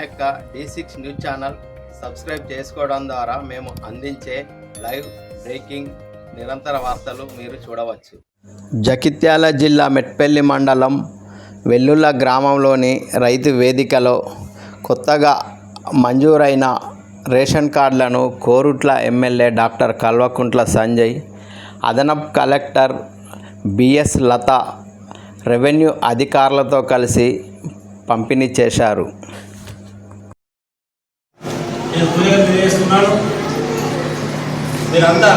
యొక్క D six news channel subscribe చేసుకోవడం ద్వారా మేము అందించే లైవ్ బ్రేకింగ్ నిరంతర వార్తలు మీరు చూడవచ్చు. జగిత్యాల జిల్లా మెట్పల్లి మండలం వెల్లుల్ల గ్రామంలోని రైతు వేదికలో కొత్తగా మంజూరైన రేషన్ కార్డులను కోరుట్ల ఎమ్మెల్యే డాక్టర్ కల్వకుంట్ల సంజయ్ అదనపు కలెక్టర్ బిఎస్ లత రెవెన్యూ అధికారులతో కలిసి పంపిణీ చేశారు. పూజలు తెలియజేస్తున్నాను మీరంతా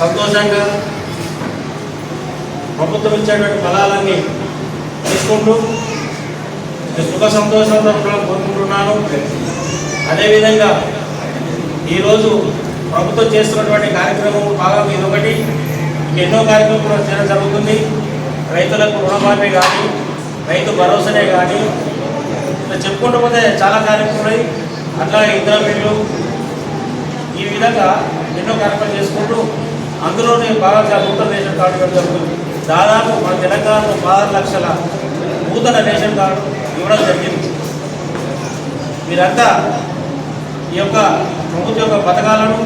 సంతోషంగా ప్రభుత్వం ఇచ్చేటువంటి ఫలాలన్నీ తీసుకుంటూ సుఖ సంతోషంతో కోరుకుంటున్నాను. అదేవిధంగా ఈరోజు ప్రభుత్వం చేస్తున్నటువంటి కార్యక్రమం భాగం ఇది ఒకటి. ఎన్నో కార్యక్రమాలు కూడా చేయడం జరుగుతుంది. రైతులకు రుణమాఫీ కానీ రైతు భరోసానే కానీ చెప్పుకుంటూ పోతే చాలా కార్యక్రమాలు ఉన్నాయి. అట్లాగే ఇందిరా బిల్లు ఈ విధంగా ఎన్నో కార్యక్రమాలు చేసుకుంటూ అందులోనే బాగా నూతన రేషన్ కార్డు ఇవ్వడం జరుగుతుంది. దాదాపు మన తెలంగాణలో పదహారు లక్షల నూతన రేషన్ కార్డు ఇవ్వడం జరిగింది. మీరంతా ఈ యొక్క ప్రభుత్వ యొక్క పథకాలను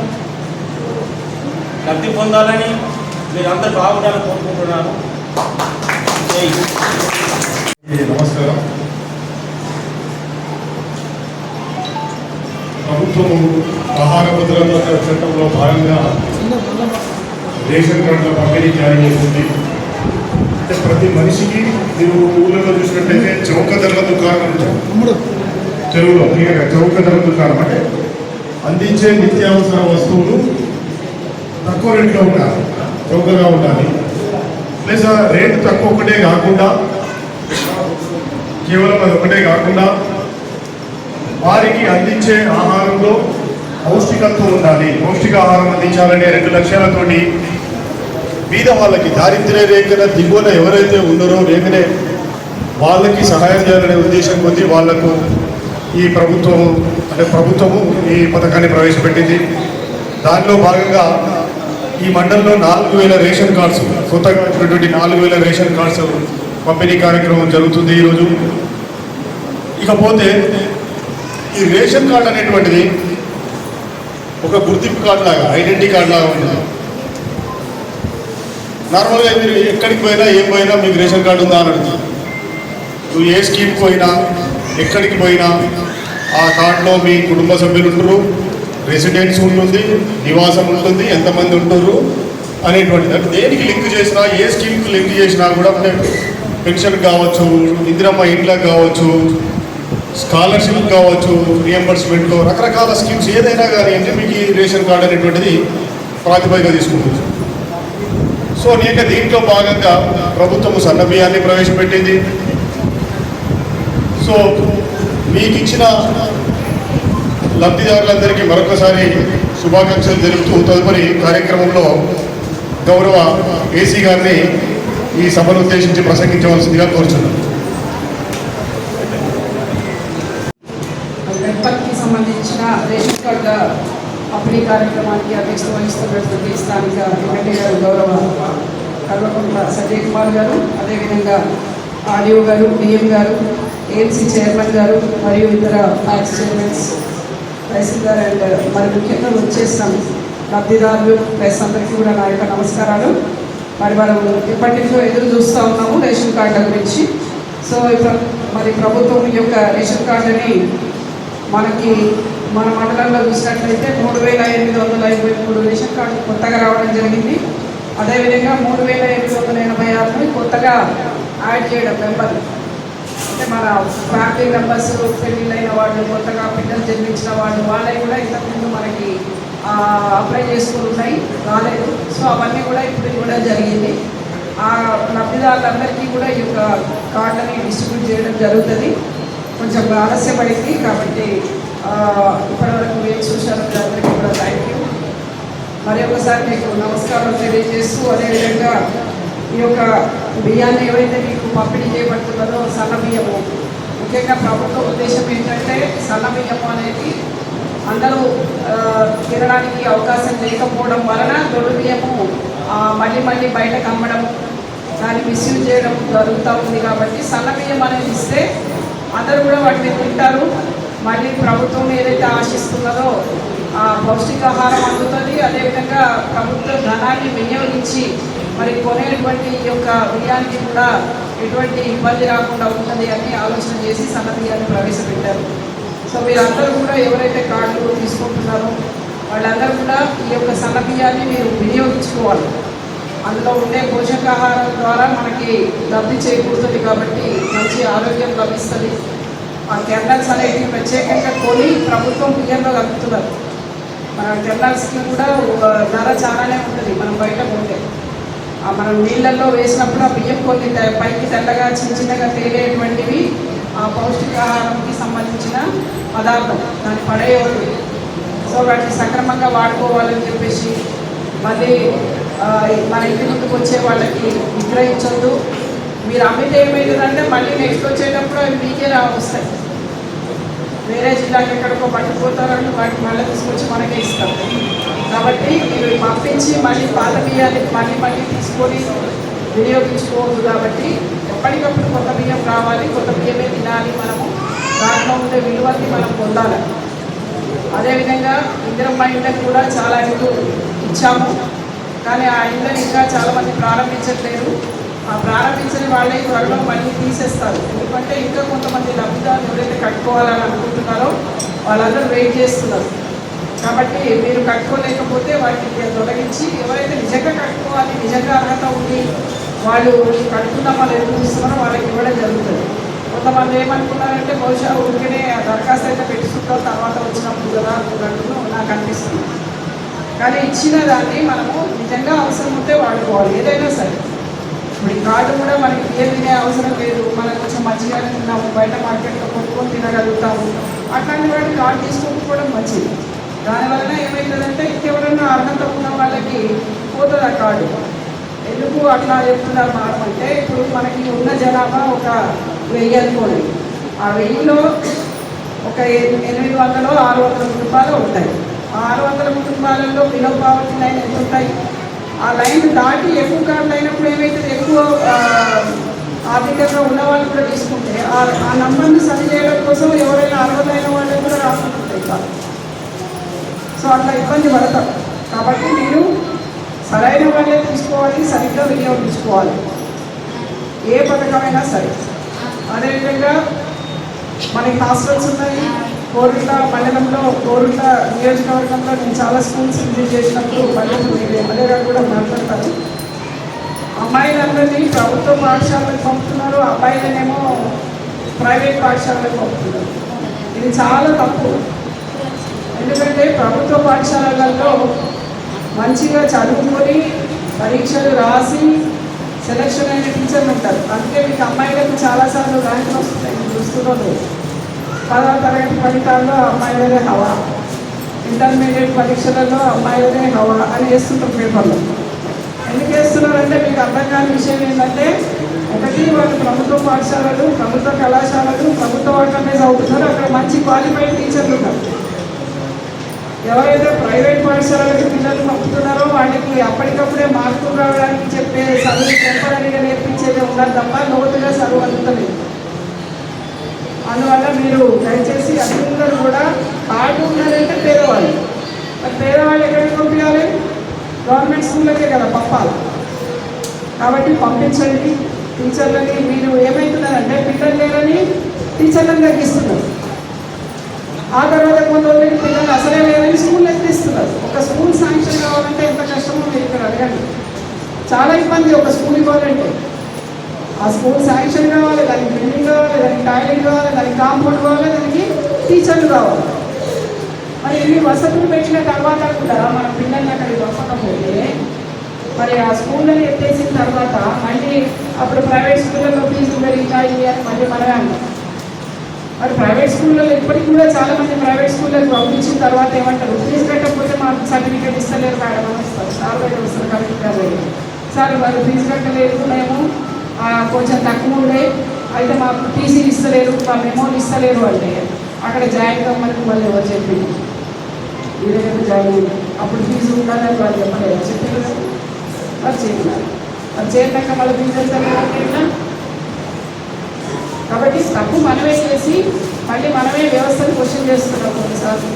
లబ్ధి పొందాలని మీరందరూ బాగుండాలని కోరుకుంటున్నాను. నమస్కారం. ప్రభుత్వము ఆహార భద్రత చట్టంలో భాగంగా రేషన్ కార్డుల పంపిణీ జారీ చేసింది. అంటే ప్రతి మనిషికి మీరు ఊళ్ళలో చూసినట్టయితే చౌక ధరల దుకాణం తెలుగులో చౌక ధరల దుకాణం అంటే అందించే నిత్యావసర వస్తువులు తక్కువ రేట్లో ఉండాలి చౌకగా ఉండాలి. ప్లస్ ఆ రేటు తక్కువ ఒకటే కాకుండా కేవలం అది ఒకటే కాకుండా వారికి అందించే ఆహారంలో పౌష్టికత్వం ఉండాలి. పౌష్టికాహారం అందించాలనే రెండు లక్ష్యాలతోటి మీద వాళ్ళకి దారిద్ర్య రేఖన దిగువన ఎవరైతే ఉన్నారో రేఖనే వాళ్ళకి సహాయం చేయాలనే ఉద్దేశం కొద్దీ వాళ్ళకు ఈ ప్రభుత్వం అంటే ప్రభుత్వము ఈ పథకాన్ని ప్రవేశపెట్టింది. దానిలో భాగంగా ఈ మండలంలో నాలుగు వేల రేషన్ కార్డ్స్ కొత్తగా వచ్చినటువంటి నాలుగు వేల రేషన్ కార్డ్స్ పంపిణీ కార్యక్రమం జరుగుతుంది ఈరోజు. ఇకపోతే ఈ రేషన్ కార్డు అనేటువంటిది ఒక గుర్తింపు కార్డు లాగా ఐడెంటిటీ కార్డు లాగా ఉంటుంది. నార్మల్గా మీరు ఎక్కడికి పోయినా ఏం పోయినా మీకు రేషన్ కార్డు ఉందా అని అడుగుతుంది నువ్వు ఏ స్కీమ్కి పోయినా ఎక్కడికి పోయినా ఆ కార్డులో మీ కుటుంబ సభ్యులు ఉంటారు రెసిడెన్స్ ఉంటుంది నివాసం ఉంటుంది ఎంతమంది ఉంటారు అనేటువంటిది. అంటే దేనికి లింక్ చేసినా ఏ స్కీమ్కి లింక్ చేసినా కూడా అంటే పెన్షన్ కావచ్చు ఇందిరమ్మ ఇండ్లకు కావచ్చు స్కాలర్షిప్ కావచ్చు రియంబర్స్మెంట్లో రకరకాల స్కీమ్స్ ఏదైనా కానీ అంటే మీకు ఈ రేషన్ కార్డు అనేటువంటిది ప్రాతిపదిక తీసుకుంటుంది. సో నేను దీంట్లో భాగంగా ప్రభుత్వం సన్నబియ్యాన్ని ప్రవేశపెట్టింది. సో మీకు ఇచ్చిన లబ్ధిదారులందరికీ మరొకసారి శుభాకాంక్షలు తెలుపుతూ తదుపరి కార్యక్రమంలో గౌరవ ఏసీ గారిని ఈ సభను ఉద్దేశించి ప్రసంగించవలసిందిగా కోరుచున్నాను. పంపిణీ కార్యక్రమానికి అధ్యక్షత వహిస్తున్నటువంటి స్థానిక ఎమ్మెల్యే గారు గౌరవ కల్వకుంట్ల సంజయ్ కుమార్ గారు అదేవిధంగా ఆర్డీఓ గారు డిఎం గారు ఏఎంసీ చైర్మన్ గారు మరియు ఇతర ట్యాక్స్ చైర్మన్స్ తహసీల్దార్ అండ్ మరి ముఖ్యంగా వచ్చేసాం లబ్ధిదారులు ప్లస్ అందరికీ కూడా నా యొక్క నమస్కారాలు. మరి మనం ఎప్పటి నుంచో ఎదురు చూస్తూ ఉన్నాము రేషన్ కార్డుల గురించి. సో ఇప్పుడు మరి ప్రభుత్వం యొక్క రేషన్ కార్డుని మనకి మన మండలంలో చూసినట్లయితే మూడు వేల ఎనిమిది వందల ఎనభై మూడు రేషన్ కార్డు కొత్తగా రావడం జరిగింది. అదేవిధంగా మూడు వేల ఎనిమిది వందల ఎనభై ఆరుని కొత్తగా యాడ్ చేయడం మెంబర్ అంటే మన ఫ్యామిలీ మెంబర్స్ పెళ్ళిళ్ళైన వాళ్ళు కొత్తగా పిల్లలు జన్మించిన వాళ్ళు వాళ్ళవి కూడా ఇంతకుముందు మనకి అప్లై చేసుకుని ఉన్నాయి. రాలేదు. సో అవన్నీ కూడా ఇప్పుడు ఇవ్వడం జరిగింది. ఆ లబ్ధిదారులందరికీ కూడా ఈ యొక్క కార్డుని డిస్ట్రిబ్యూట్ చేయడం జరుగుతుంది. కొంచెం ఆలస్యపడింది కాబట్టి ఇప్పటివరకు వేచి చూశారు అందరికీ కూడా థ్యాంక్ యూ మరి ఒకసారి మీకు నమస్కారం తెలియజేస్తూ అదేవిధంగా ఈ యొక్క బియ్యాన్ని ఏవైతే మీకు పంపిణీ చేయబడుతున్నదో సన్న బియ్యము. ముఖ్యంగా ప్రభుత్వ ఉద్దేశం ఏంటంటే సన్న బియ్యము అనేది అందరూ తినడానికి అవకాశం లేకపోవడం వలన దొడ్డు బియ్యము మళ్ళీ మళ్ళీ బయటకు అమ్మడం దాన్ని మిస్యూజ్ చేయడం జరుగుతూ ఉంది కాబట్టి సన్న బియ్యం అనేది ఇస్తే అందరూ కూడా వాటిని తింటారు. మళ్ళీ ప్రభుత్వం ఏదైతే ఆశిస్తున్నదో ఆ పౌష్టికాహారం అందుతుంది అదేవిధంగా ప్రభుత్వ ధనాన్ని వినియోగించి మరి కొనేటువంటి ఈ యొక్క బియ్యానికి కూడా ఎటువంటి ఇబ్బంది రాకుండా ఉంటుంది అని ఆలోచన చేసి సన్న బియ్యాన్ని ప్రవేశపెట్టారు. సో మీరందరూ కూడా ఎవరైతే కార్డులు తీసుకుంటున్నారో వాళ్ళందరూ కూడా ఈ యొక్క సన్న బియ్యాన్ని మీరు వినియోగించుకోవాలి. అందులో ఉండే పోషకాహారం ద్వారా మనకి లబ్ధి చేకూరుతుంది కాబట్టి మంచి ఆరోగ్యం లభిస్తుంది. ఆ జర్నల్స్ అనేవి ప్రత్యేకంగా కొని ప్రభుత్వం బియ్యంలో కలుపుతున్నారు. మన జర్నల్స్కి కూడా ధర చాలానే ఉంటుంది. మనం బయట ఉంటే ఆ మనం నీళ్ళల్లో వేసినప్పుడు ఆ బియ్యం కొన్ని పైకి తెల్లగా చిన్న చిన్నగా తేలేటువంటివి ఆ పౌష్టికాహారంకి సంబంధించిన పదార్థం. దాన్ని పడేయవద్దు. సో వాటిని సక్రమంగా వాడుకోవాలని చెప్పేసి మళ్ళీ మన ఇంటి ముందుకు వచ్చే వాళ్ళకి విక్రయించొద్దు. మీరు అమ్మితే ఏమవుతుందంటే మళ్ళీ నెక్స్ట్ వచ్చేటప్పుడు అవి మీకే రా వస్తాయి. వేరే జిల్లాకి ఎక్కడికో పట్టుకుపోతారని వాటిని మళ్ళీ తీసుకొచ్చి మనకే ఇస్తారు కాబట్టి ఇవి పంపించి మళ్ళీ పాత బియ్యాన్ని మళ్ళీ మళ్ళీ తీసుకొని వినియోగించుకోవద్దు కాబట్టి ఎప్పటికప్పుడు కొత్త బియ్యం రావాలి కొత్త బియ్యమే తినాలి మనము. దాంట్లో ఉండే విలువని మనం పొందాలి. అదేవిధంగా ఇందిరమ్మ ఇండ్లకు కూడా చాలా ఇల్లు ఇచ్చాము. కానీ ఆ ఇళ్ళని ఇంకా చాలామంది ప్రారంభించట్లేదు. ప్రారంభించని వాళ్ళే త్వరలో మళ్ళీ తీసేస్తారు. ఎందుకంటే ఇంకా కొంతమంది లబ్ధిదారులు ఎవరైతే కట్టుకోవాలని అనుకుంటున్నారో వాళ్ళందరూ వెయిట్ చేస్తున్నారు. కాబట్టి మీరు కట్టుకోలేకపోతే వాటిని తొలగించి ఎవరైతే నిజంగా కట్టుకోవాలి నిజంగా అర్హత ఉంది వాళ్ళు కట్టుకుందామా వాళ్ళు ఎదురు చూస్తున్నారో వాళ్ళకి ఇవ్వడం జరుగుతుంది. కొంతమంది ఏమనుకున్నారంటే బహుశా ఊరికనే దరఖాస్తు అయితే పెట్టుకుంటాం తర్వాత వచ్చినప్పుడు కదా అనుకున్నట్టు నాకు అనిపిస్తుంది. కానీ ఇచ్చిన దాన్ని మనము నిజంగా అవసరం ఉంటే వాడుకోవాలి ఏదైనా సరే. ఇప్పుడు ఈ కార్డు కూడా మనకి ఏం తినే అవసరం లేదు. మనం కొంచెం మంచిగానే తిన్నాము బయట మార్కెట్లో కొనుక్కొని తినగలుగుతాము. అట్లాంటి వాటి కార్డు తీసుకోకపోవడం మంచిది. దానివలన ఏమవుతుందంటే ఇంకెవరన్నా అర్హత ఉన్న వాళ్ళకి పోతుంది ఆ కార్డు ఎందుకు అట్లా చెప్తున్నారు మనం అంటే ఇప్పుడు మనకి ఉన్న జనాభా ఒక వెయ్యి అనుకోండి. ఆ వెయ్యిలో ఒక ఎనిమిది వందలు ఆరు వందల కుటుంబాలు ఉంటాయి. ఆరు వందల కుటుంబాలలో బిలో పావర్టీ లైన్ ఎంత ఉంటాయి? ఆ లైన్ దాటి ఎక్కువ కార్డులు అయినప్పుడు ఏమైతుంది ఎక్కువ ఆర్థికంగా ఉన్న వాళ్ళు కూడా తీసుకుంటే ఆ ఆ నంబర్ని సరి చేయడం కోసం ఎవరైనా అర్హతైన వాళ్ళు కూడా రాసుకుంటాయి కార్డు సో అట్లా ఇబ్బంది పడతాం. కాబట్టి మీరు సరైన వాళ్ళే తీసుకోవాలి సరిగ్గా వినియోగించుకోవాలి ఏ పథకమైనా సరే. అదేవిధంగా మనకి హాస్టల్స్ ఉన్నాయి కోరుట మండలంలో కోరుట నియోజకవర్గంలో నేను చాలా స్కూల్స్ విజిట్ చేసినప్పుడు మళ్ళీ మీరు ఎమ్మెల్యే గారు కూడా మాట్లాడతారు అమ్మాయిలందరినీ ప్రభుత్వ పాఠశాలకు పంపుతున్నారు అబ్బాయిలనేమో ప్రైవేట్ పాఠశాలకు పంపుతున్నారు. ఇది చాలా తప్పు. ఎందుకంటే ప్రభుత్వ పాఠశాలలలో మంచిగా చదువుకొని పరీక్షలు రాసి సెలక్షన్ అయిన టీచర్లు ఉంటారు. అందుకే మీకు అమ్మాయిలకు చాలాసార్లు ర్యాంకులు వస్తున్నాయి. మీరు చూస్తున్నాం లేదు పదవ తరగతి ఫలితాల్లో అమ్మాయిలనే హవా. ఇంటర్మీడియట్ పరీక్షలలో అమ్మాయిలనే హవా అని వేస్తుంటారు పేపర్లో. ఎందుకు వేస్తున్నారంటే మీకు అర్థం కాని విషయం ఏంటంటే ఒకటి వాళ్ళు ప్రభుత్వ పాఠశాలలు ప్రభుత్వ కళాశాలలు ప్రభుత్వ వాటిలోనే చదువుతున్నారు అక్కడ మంచి క్వాలిఫైడ్ టీచర్లు ఉన్నారు ఎవరైతే ప్రైవేట్ పాఠశాలలకు పిల్లలు పంపుతున్నారో వాళ్ళకి అప్పటికప్పుడే మార్కులు రావడానికి చెప్పే చదువు చెప్పడానికి నేర్పించేదే ఉన్నారు తప్ప లోతుగా చదువు అందుతలేదు. అందువల్ల మీరు దయచేసి అందరూ కూడా కార్డు ఉన్నదంటే పేదవాళ్ళు. మరి పేదవాళ్ళు ఎక్కడికి పంపించాలి? గవర్నమెంట్ స్కూళ్ళకే కదా పంపాలి. కాబట్టి పంపించండి. టీచర్లని మీరు ఏమవుతున్నారంటే పిల్లలు లేరని టీచర్లను తగ్గిస్తున్నారు. ఆ తర్వాత కొంతమంది పిల్లలు అసలే లేదని స్కూల్ ఎత్తిస్తున్నారు ఒక స్కూల్ శాంక్షన్ కావాలంటే ఎంత కష్టమో మీరు ఇక్కడ అడగండి. చాలా ఇబ్బంది ఒక స్కూల్ ఇవ్వాలంటే. ఆ స్కూల్ శాంక్షన్ కావాలి దానికి బిల్డింగ్ కావాలి దానికి టాయిలెట్ కావాలి దానికి కాంపౌండ్ కావాలి దానికి టీచర్లు కావాలి. మరి ఇవి వసతులు పెట్టిన తర్వాత కూడా మన పిల్లల్ని అక్కడికి పంపకపోతే మరి ఆ స్కూళ్ళని ఎత్తేసిన తర్వాత మళ్ళీ అప్పుడు ప్రైవేట్ స్కూళ్ళలో ఫీజులు పెరిగినాయి అని మళ్ళీ మనమే అంటాం మరి ప్రైవేట్ స్కూళ్ళలో ఇప్పటికి కూడా చాలా మంది ప్రైవేట్ స్కూళ్ళకి పంపించిన తర్వాత ఏమంటారు? ఫీజు కట్టకపోతే మాకు సర్టిఫికేట్ ఇస్తలేరు మేడం అని వస్తారు. సార్ వస్తారు కరెక్ట్ సార్ వాళ్ళు ఫీజు కట్టలేదు మేము. కొంచెం తక్కువ ఉండే. అయితే మాకు టీసీలు ఇస్తలేరు మా మెమోలు ఇస్తలేరు అంటే. అక్కడ జాయిన్ కమ్మని మళ్ళీ ఎవరు చెప్పింది ఏదైనా దగ్గర జాయిన్ అయ్యింది అప్పుడు ఫీజు ఉండాలని వాళ్ళు చెప్పలేదు. చెప్పారు మరి చేయలేదు మరి చేయక మళ్ళీ ఫీజు వెళ్తారు కాబట్టి తప్పు మనమే చేసి మళ్ళీ మనమే వ్యవస్థను క్వశ్చన్ చేస్తున్నాం కొన్నిసార్లు.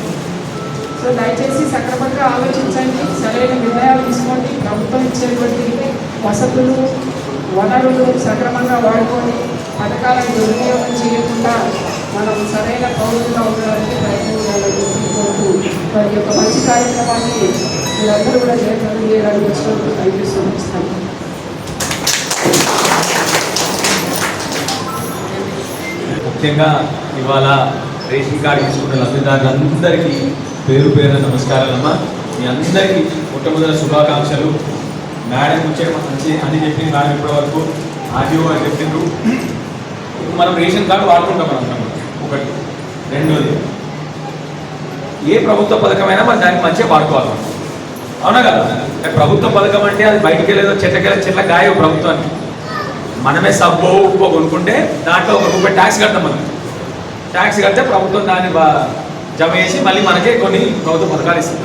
సో దయచేసి సక్రమంగా ఆలోచించండి. సరైన నిర్ణయాలు తీసుకోండి. ప్రభుత్వం ఇచ్చేటువంటి వసతులు వనరులు సక్రమంగా వాడుకొని పథకాలను దుర్వినియోగం చేయకుండా మనం సరైన పౌరులుగా ఉండడానికి ప్రయత్నం కోరుతూ మరి యొక్క మంచి కార్యక్రమాన్ని మీరందరూ కూడా జయప్రదం చేయడానికి వచ్చినందుకు థ్యాంక్ యూ ముఖ్యంగా ఇవాళ రేషన్ కార్డు తీసుకున్న లబ్ధిదారులందరికీ పేరు పేరు నమస్కారాలమ్మా. మీ అందరికీ మొట్టమొదటి శుభాకాంక్షలు. మేడం వచ్చే మంచి అని చెప్పింది మేడం ఇప్పటి వరకు. ఆర్టీఓ అని చెప్పిండ్రు ఇప్పుడు మనం రేషన్ కార్డు వాడుకుంటాం మనం ఒకటి. రెండోది ఏ ప్రభుత్వ పథకమైనా మనం దానికి మంచిగా వాడుకోవాలి. అవునా కదా? ప్రభుత్వ పథకం అంటే అది బయటికి వెళ్ళేదో చెట్లకెళ్ళి చెట్ల గాయ ప్రభుత్వానికి. మనమే సబ్బో ఉప్పు కొనుక్కుంటే దాంట్లో ఒక రూపాయి ట్యాక్స్ కడతాం మనం. ట్యాక్స్ కడితే ప్రభుత్వం దాన్ని బా- జమ చేసి మళ్ళీ మనకే కొన్ని ప్రభుత్వ పథకాలు ఇస్తుంది.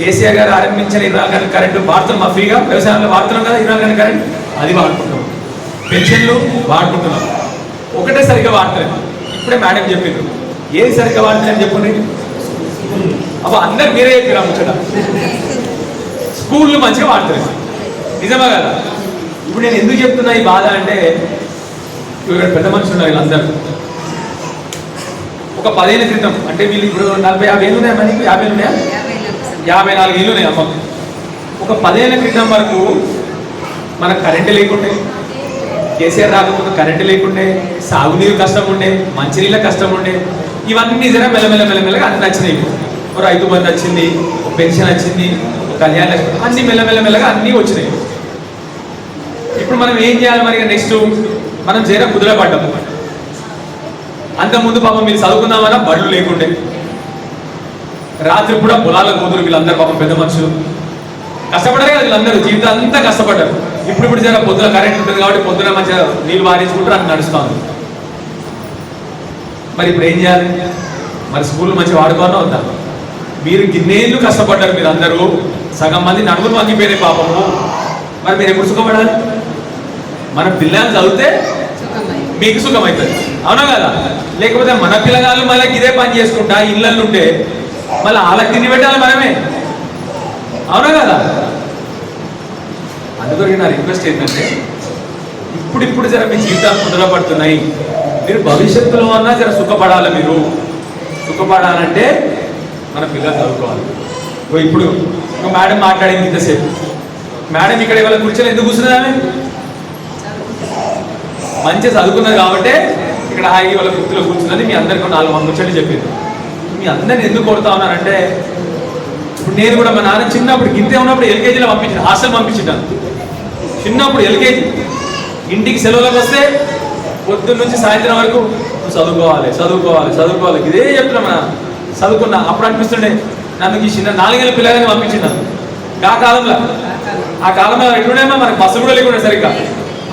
కేసీఆర్ గారు ఆరంభించిన ఇరవై నాలుగు గంటల కరెంటు వాడుతున్నాం మా ఫ్రీగా వ్యవసాయంలో వాడుతున్నాం కదా ఇరవై నాలుగు గంటల కరెంట్? అది వాడుకుంటున్నాం. పెన్షన్లు వాడుకుంటున్నాం. ఒకటే సరిగ్గా వాడలేదు ఇప్పుడే మేడం చెప్పిండ్రు ఏది సరిగ్గా వాడలేదని చెప్పండి? అబ్బా అందరు మీరే చెప్పిరా ముచ్చట. స్కూళ్ళు మంచిగా వాడతలేదు. నిజమా కదా? ఇప్పుడు నేను ఎందుకు చెప్తున్నా ఈ బాధ అంటే ఇక్కడ పెద్ద మనుషులు ఉన్నారు వీళ్ళందరూ. ఒక పదిహేను క్రితం అంటే వీళ్ళు ఇప్పుడు నలభై యాభై ఏళ్ళు ఉన్నాయా మనకి యాభై ఏళ్ళు ఉన్నాయా? యాభై నాలుగు ఇల్లు ఉన్నాయి అమ్మకు ఒక పదేళ్ళ క్రితం వరకు మనకు కరెంటు లేకుండే కేసీఆర్ రాకపోతే కరెంటు లేకుండే సాగునీరు కష్టం ఉండే మంచినీళ్ళ కష్టం ఉండే ఇవన్నీ జర మెల్లమెల్ల మెల్లమెల్లగా అన్ని నచ్చినాయి. ఓ రైతు బంధు వచ్చింది ఒక పెన్షన్ వచ్చింది ఒక కళ్యాణ లక్ష్మి అన్ని మెల్లమెల్ల మెల్లగా అన్నీ వచ్చినాయి. ఇప్పుడు మనం ఏం చేయాలి మరి నెక్స్ట్ మనం జర కుదిరపడ్డాము అంత ముందు పాపం మీరు చదువుకుందామన్నా బడులు లేకుండే. రాత్రి కూడా పొలాల కూతురు వీళ్ళందరూ పాపం పెద్ద మనుషులు. కష్టపడరే కదా వీళ్ళందరూ జీవితం అంతా కష్టపడ్డారు. ఇప్పుడు ఇప్పుడు జర పొద్దున కరెంట్ ఉంటుంది కాబట్టి పొద్దున మంచిగా నీళ్ళు వారించుకుంటారు అని నడుస్తాను మరి ఇప్పుడు ఏం చేయాలి? మరి స్కూల్ మంచిగా వాడుకోవాలని వద్దా? మీరు గిన్నేళ్ళు కష్టపడ్డారు మీరు అందరూ సగం మంది నడుములు వంగిపోయినాయి పాపము. మరి మీరు ఎప్పుడు సుఖపడాలి? మన పిల్లలు చదివితే మీకు సుఖం అవుతుంది అవునా కదా? లేకపోతే మన పిల్లగాళ్ళు మళ్ళీ ఇదే పని చేసుకుంటా ఇళ్ళల్లో ఉంటే మళ్ళీ వాళ్ళకి తిండి పెట్టాలి మనమే. అవునా కదా? అందుకొరకు నా రిక్వెస్ట్ ఏంటంటే ఇప్పుడిప్పుడు జర మీ జీవితాలు కుదరపడుతున్నాయి మీరు భవిష్యత్తులో అన్నా జర సుఖపడాలి మీరు. సుఖపడాలంటే మన పిల్లలు చదువుకోవాలి. ఓ ఇప్పుడు ఒక మేడం మాట్లాడింది ఇంతసేపు. మేడం ఇక్కడ ఇవాళ కూర్చొని ఎందుకు కూర్చున్నది ఆమె? మంచిగా చదువుకున్నది కాబట్టి ఇక్కడ హాయిగా వాళ్ళ వృత్తిలో కూర్చున్నది మీ అందరికీ ఒక నాలుగు ముచ్చట్లు చెప్పింది. మీ అందరిని ఎందుకు కొడతా ఉన్నారంటే ఇప్పుడు నేను కూడా మా నాన్న చిన్నప్పుడు గింతే ఉన్నప్పుడు ఎల్కేజీలో పంపించాను హాస్టల్ పంపించాను. చిన్నప్పుడు ఎల్కేజీ. ఇంటికి సెలవులకు వస్తే పొద్దున్న నుంచి సాయంత్రం వరకు చదువుకోవాలి చదువుకోవాలి చదువుకోవాలి. ఇదే చెప్తున్నా మన చదువుకున్నా. అప్పుడు అనిపిస్తుండే నన్ను ఈ చిన్న నాలుగేళ్ళ పిల్లగాని పంపించింది ఆ కాలంలో. ఆ కాలంలో ఎటుండేమో మనకు బస్సు కూడా లేకుండా సరిగ్గా.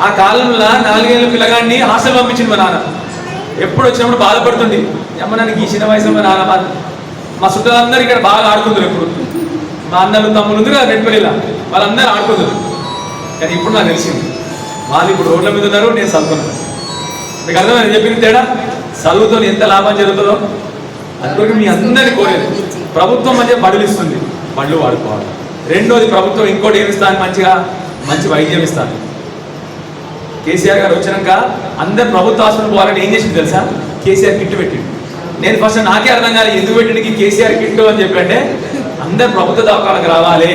ఆ కాలంలో నాలుగేళ్ళ పిల్లగాడిని హాస్టల్ పంపించింది మా నాన్న. ఎప్పుడు వచ్చినప్పుడు బాధపడుతుంది అమ్మ నన్ను ఈ చిన్న వయసులో మా నాన్న మా- మా చుట్టాలందరూ ఇక్కడ బాగా ఆడుకుందరు ఇప్పుడు. మా అన్నలు తమ్ములు ఉంది కదా రెడ్పల్లిలా వాళ్ళందరూ ఆడుకుందరు కానీ ఇప్పుడు నాకు తెలిసింది వాళ్ళు ఇప్పుడు రోడ్ల మీద ఉన్నారు నేను చదువుకున్నాను. మీకు అర్థమైంది? చెప్పిన తేడా? చదువుతో ఎంత లాభం జరుగుతుందో? అందుకొరకు మీ అందరినీ కోరేది. ప్రభుత్వం మధ్య బడులు ఇస్తుంది. బళ్ళు వాడుకోవాలి. రెండోది ప్రభుత్వం ఇంకోటి ఏమి ఇస్తాను? మంచిగా మంచి వైద్యం ఇస్తాను. కేసీఆర్ గారు వచ్చినాక అందరు ప్రభుత్వ ఆసుపత్రి పోవాలని ఏం చేసింది తెలుసా? కేసీఆర్ కిట్టు పెట్టిండు. నేను ఫస్ట్ నాకే అర్థం కాలేదు ఎందుకు పెట్టిండికి కేసీఆర్ కిట్ అని చెప్పంటే అందరు ప్రభుత్వ దవాఖానకు రావాలి.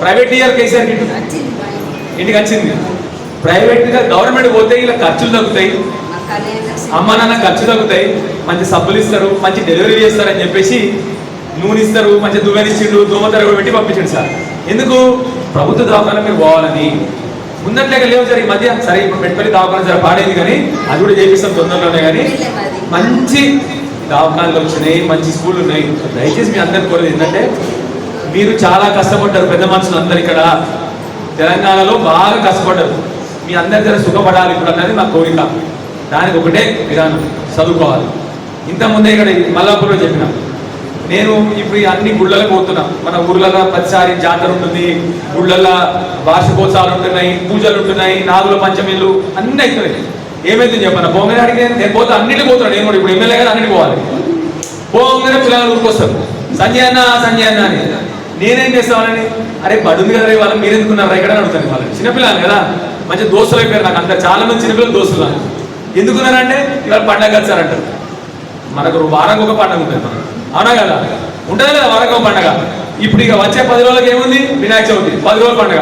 ప్రైవేట్ ఇయర్ కేసీఆర్ కిట్ ఇంటికి వచ్చింది. ప్రైవేట్గా గవర్నమెంట్ పోతే ఇలా ఖర్చులు తగ్గుతాయి. అమ్మ నాన్న ఖర్చు తగ్గుతాయి. మంచి సబ్బులు ఇస్తారు మంచి డెలివరీ చేస్తారని చెప్పేసి నూనె ఇస్తారు మంచి దువ్వెని ఇచ్చిండు దోమతెర కూడా పెట్టి పంపించండి సార్. ఎందుకు? ప్రభుత్వ దవాఖాన మీరు పోవాలని. ముందట్లేక లేవు సార్ ఈ మధ్య. సరే ఇప్పుడు పెట్టుబడి దవాఖాన సరే పాడేది కానీ అది కూడా చేపిస్తాం తొందరలోనే కానీ. మంచి దవాఖానలు వచ్చినాయి మంచి స్కూళ్ళు ఉన్నాయి. దయచేసి మీ అందరికి కోరేది ఏంటంటే మీరు చాలా కష్టపడ్డారు పెద్ద మనుషులు అందరు ఇక్కడ. తెలంగాణలో బాగా కష్టపడ్డారు. మీ అందరి దగ్గర సుఖపడాలి ఇప్పుడు అన్నది నా కోరిక. దానికి ఒకటే విధానం చదువుకోవాలి. ఇంతకుముందే ఇక్కడ మల్లాపూర్లో చెప్పిన. నేను ఇప్పుడు అన్ని గుళ్ళలకు పోతున్నా. మన ఊర్లలో ప్రతిసారి జాతర ఉంటుంది గుళ్ళల్లో వార్షికోత్సవాలు ఉంటున్నాయి పూజలు ఉంటున్నాయి నాగుల పంచమిళ్ళు అన్నీ అవుతున్నాయి ఏమైంది చెప్పాను? పోగానే అడిగి నేను పోతే అన్నిటికి పోతాను నేను కూడా. ఇప్పుడు ఎమ్మెల్యే గారు అన్నిటి పోవాలి. పోగానే పిల్లలు ఊరుకొస్తారు సంజయ్ అన్న సంజయ్ అన్న అని. నేనేం చేస్తామని అరే పడుంది కదా రే వాళ్ళు మీరెందుకున్నారు ఇక్కడ అడుగుతాను వాళ్ళు చిన్నపిల్లలు కదా. మంచి దోస్తులు అయిపోయారు నాకు అంత చాలా మంది చిన్నపిల్లలు దోస్తులు ఎందుకున్నారంటే ఇవాళ పండగ వచ్చారంటారు. మనకు వారంకి ఒక పండగ ఉంటుంది మనం అవునా కదా? ఉంటుంది కదా వారంకి ఒక పండగ. ఇప్పుడు ఇక వచ్చే పది రోజులకి ఏముంది? వినాయక చవితి. పది రోజుల పండగ.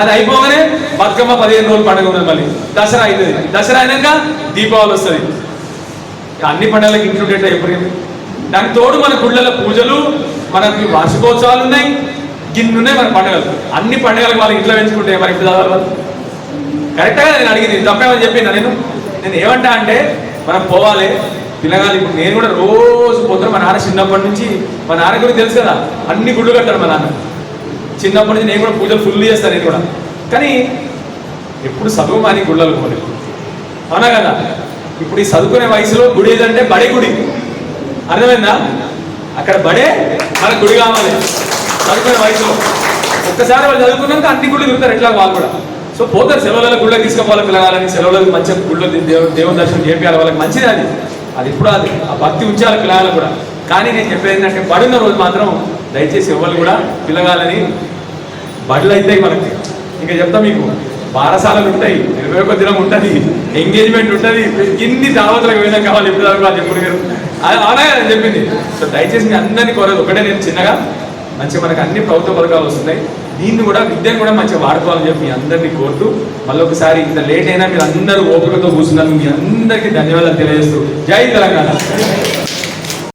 అది అయిపోగానే బతుకమ్మ పదిహేను రోజులు పండుగ ఉన్నది మళ్ళీ. దసరా అవుతుంది దసరా అయినాక దీపావళి వస్తుంది. అన్ని పండుగలకు ఇంక్లూడెడ్ అయిపోయింది దానికి తోడు మన గుళ్ళల పూజలు మనకి వార్షికోత్సవాలు ఉన్నాయి. గిన్నె ఉన్నాయి మన పండుగలు అన్ని పండుగలకు వాళ్ళు ఇంట్లో పెంచుకుంటే మరి ఇప్పుడు చదవాలి వాళ్ళు. కరెక్ట్గా నేను అడిగింది తప్పేమని చెప్పిన నేను. నేను ఏమంటా అంటే మనం పోవాలి. పిల్లగాలి ఇప్పుడు నేను కూడా రోజు పోతాను మా నాన్న చిన్నప్పటి నుంచి మా నాన్న గురించి తెలుసు కదా అన్ని గుళ్ళు కట్టాడు మా నాన్న. చిన్నప్పటి నుంచి నేను కూడా పూజలు ఫుల్ చేస్తాను నేను కూడా. కానీ ఎప్పుడు చదువు మాని గుళ్ళలు పోలేదు. అవునా కదా? ఇప్పుడు ఈ చదువుకునే వయసులో గుడి ఏదంటే బడే గుడి. అర్థమైందా? అక్కడ బడే మన గుడి కావాలి. చదువుకునే వయసులో. ఒక్కసారి వాళ్ళు చదువుకున్నాక అన్ని గుళ్ళు తిరుగుతారు ఎట్లా వాళ్ళు కూడా. సో పోతారు సెలవులలో గుళ్ళకి తీసుకుపోవాలి పిల్లగాలని సెలవులకు మంచిగా గుళ్ళు దేవు దేవుని దర్శనం చేపించాలి వాళ్ళకి మంచిది అది. అది ఇప్పుడు అది. ఆ భక్తి ఉంచాలి పిల్లగాలు కూడా. కానీ నేను చెప్పేది ఏంటంటే పడిన రోజు మాత్రం దయచేసి ఎవరు కూడా పిల్లగాలని బడులు అవుతాయి మనకి. ఇంకా చెప్తా మీకు బారసాలలు ఉంటాయి ఇరవై ఒక దినం ఉంటుంది ఎంగేజ్మెంట్ ఉంటుంది ఇన్ని దావతులకు పోయినా కావాలి ఎప్పుడు దాకా చెప్పుడు గారు అది అవునా అని చెప్పింది. సో దయచేసి మీ అందరినీ కోరేది. ఒకటే నేను చిన్నగా మంచి మనకు అన్ని ప్రభుత్వ పథకాలు వస్తున్నాయి. దీన్ని కూడా విద్యను కూడా మంచిగా వాడుకోవాలని చెప్పి మీ అందరినీ కోరుతూ మళ్ళీ ఒకసారి ఇంత లేట్ అయినా మీరు అందరూ ఓపికతో కూర్చున్నారు మీ అందరికీ ధన్యవాదాలు తెలియజేస్తూ. జై తెలంగాణ.